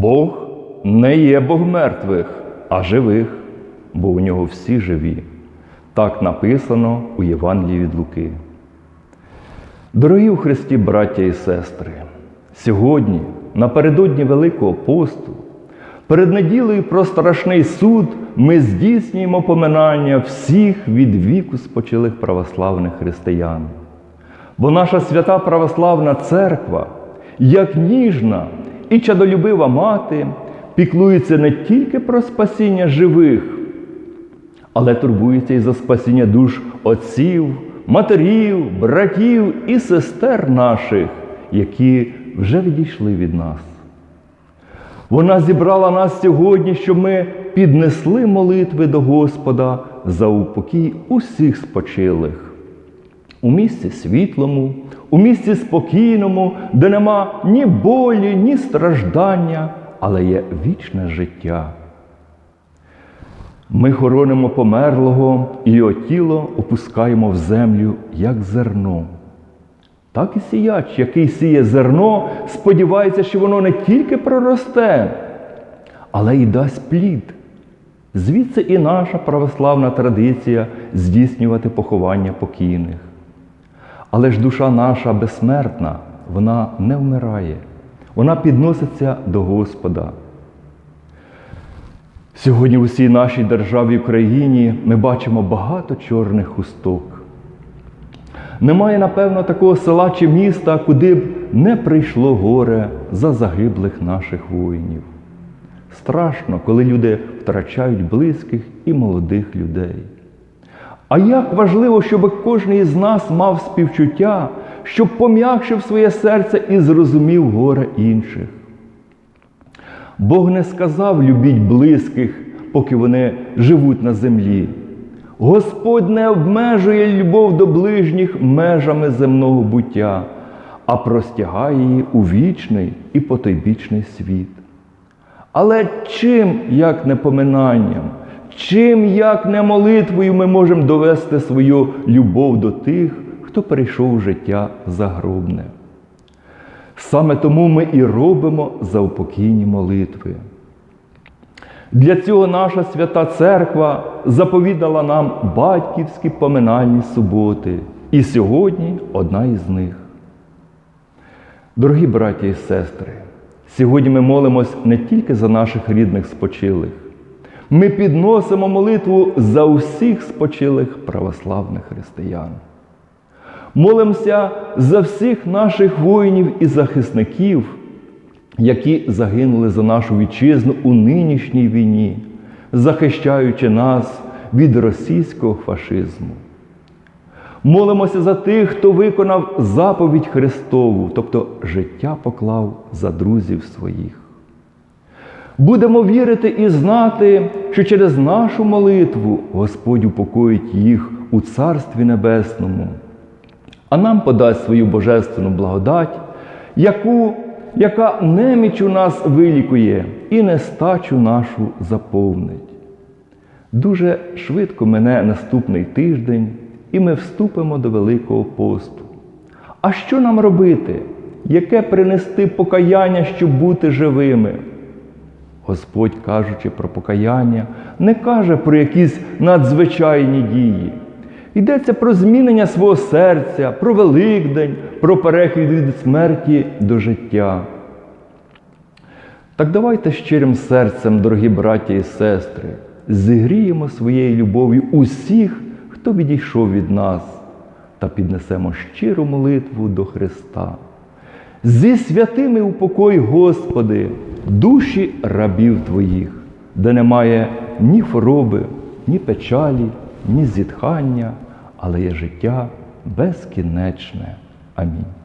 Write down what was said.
Бог не є Бог мертвих, а живих, бо у нього всі живі. Так написано у Євангелії від Луки. Дорогі у Христі, браття і сестри, сьогодні, напередодні Великого посту, перед неділею про страшний суд ми здійснюємо поминання всіх від віку спочилих православних християн. Бо наша свята православна церква, як ніжна і чадолюбива мати, піклується не тільки про спасіння живих, але турбується і за спасіння душ отців, матерів, братів і сестер наших, які вже відійшли від нас. Вона зібрала нас сьогодні, щоб ми піднесли молитви до Господа за упокій усіх спочилих. У місці світлому, у місці спокійному, де нема ні болі, ні страждання, але є вічне життя. Ми хоронимо померлого і його тіло опускаємо в землю, як зерно. Так і сіяч, який сіє зерно, сподівається, що воно не тільки проросте, але й дасть плід. Звідси і наша православна традиція здійснювати поховання покійних. Але ж душа наша безсмертна, вона не вмирає, вона підноситься до Господа. Сьогодні в усій нашій державі Україні ми бачимо багато чорних хусток. Немає, напевно, такого села чи міста, куди б не прийшло горе за загиблих наших воїнів. Страшно, коли люди втрачають близьких і молодих людей. А як важливо, щоб кожен із нас мав співчуття, щоб пом'якшив своє серце і зрозумів горе інших. Бог не сказав любіть близьких, поки вони живуть на землі. Господь не обмежує любов до ближніх межами земного буття, а простягає її у вічний і потойбічний світ. Але чим, як не поминанням, чим, як не молитвою, ми можемо довести свою любов до тих, хто перейшов в життя загробне. Саме тому ми і робимо заупокійні молитви. Для цього наша свята церква заповідала нам батьківські поминальні суботи, і сьогодні одна із них. Дорогі браті і сестри, сьогодні ми молимось не тільки за наших рідних спочилих, ми підносимо молитву за усіх спочилих православних християн. Молимося за всіх наших воїнів і захисників, які загинули за нашу вітчизну у нинішній війні, захищаючи нас від російського фашизму. Молимося за тих, хто виконав заповідь Христову, тобто життя поклав за друзів своїх. Будемо вірити і знати, що через нашу молитву Господь упокоїть їх у Царстві Небесному, а нам подасть свою божественну благодать, яку, яка неміч у нас вилікує і нестачу нашу заповнить. Дуже швидко мене наступний тиждень, і ми вступимо до Великого посту. А що нам робити? Яке принести покаяння, щоб бути живими? Господь, кажучи про покаяння, не каже про якісь надзвичайні дії. Йдеться про змінення свого серця, про Великдень, про перехід від смерті до життя. Так давайте щирим серцем, дорогі браті і сестри, зігріємо своєю любов'ю усіх, хто відійшов від нас, та піднесемо щиру молитву до Христа. Зі святими упокой, Господи, душі рабів Твоїх, де немає ні хвороби, ні печалі, ні зітхання, але є життя безкінечне. Амінь.